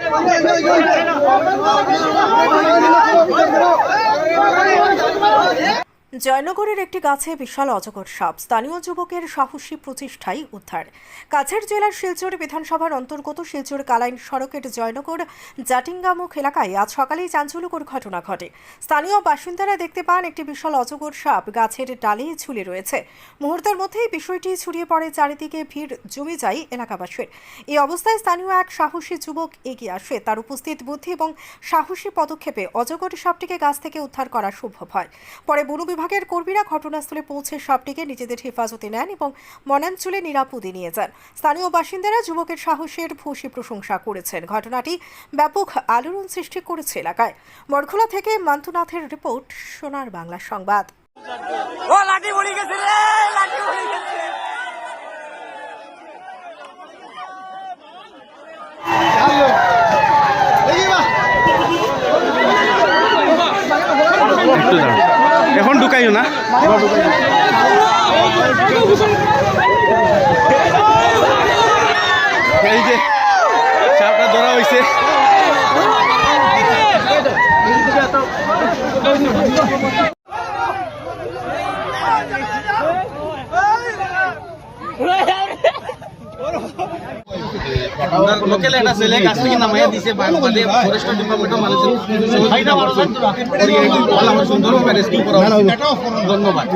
有有有来了！我们来了！我们来了！জয়নগরের একটি গাছে বিশাল অজগর সাপ। স্থানীয় যুবকের সাহসী প্রচেষ্টায় উদ্ধার। কাছের জেলার শিলচর বিধানসভার অন্তর্গত শিলচর কালাইন সড়কের জয়নগর, জাটিঙ্গামুখ এলাকায় আজ সকালেই চাঞ্চল্যকর ঘটনা ঘটে। স্থানীয় বাসিন্দারা দেখতে পান একটি বিশাল অজগর সাপ গাছের ডালে ঝুলে রয়েছে। মুহূর্তের মধ্যেই বিষয়টি ছড়িয়ে পড়ে, চারিদিকে ভিড় জমে যায় এলাকাবাসীর। এই অবস্থায় স্থানীয় এক সাহসী যুবক এগিয়ে আসে। তার উপস্থিত বুদ্ধি এবং সাহসী পদক্ষেপে অজগর সাপটিকে গাছ থেকে উদ্ধার করা সম্ভব হয়। পরে বন বিভাগের কর্মীরা ঘটনাস্থলে পৌঁছে সাপটিকে নিজেদের হেফাজতে নেন এবং মনাঞ্চলে নিরাপদে নিয়ে যান। স্থানীয় বাসিন্দারা যুবকের সাহসের ভূষী প্রশংসা করেছেন। ঘটনাটি ব্যাপক আলোড়ন সৃষ্টি করেছে এলাকায়। বরখোলা থেকে মান্তুনাথের রিপোর্ট সোনার বাংলা সংবাদ। ও লাঠি পড়ে গেছে রে লাঠি পড়ে গেছে। একটু দাঁড়ান। এখন ঢুকাইও না। এই যে সাপটা ধরা হয়েছে লোকেল একটা ছেলে কাছ থেকে নামাইয়া দিছে বাঙালি ফরেস্ট ডিপার্টমেন্টের মানুষজন। সহযোগিতা করছেন আমার সুন্দরভাবে রেস্কিউ করা হয়েছে। ধন্যবাদ।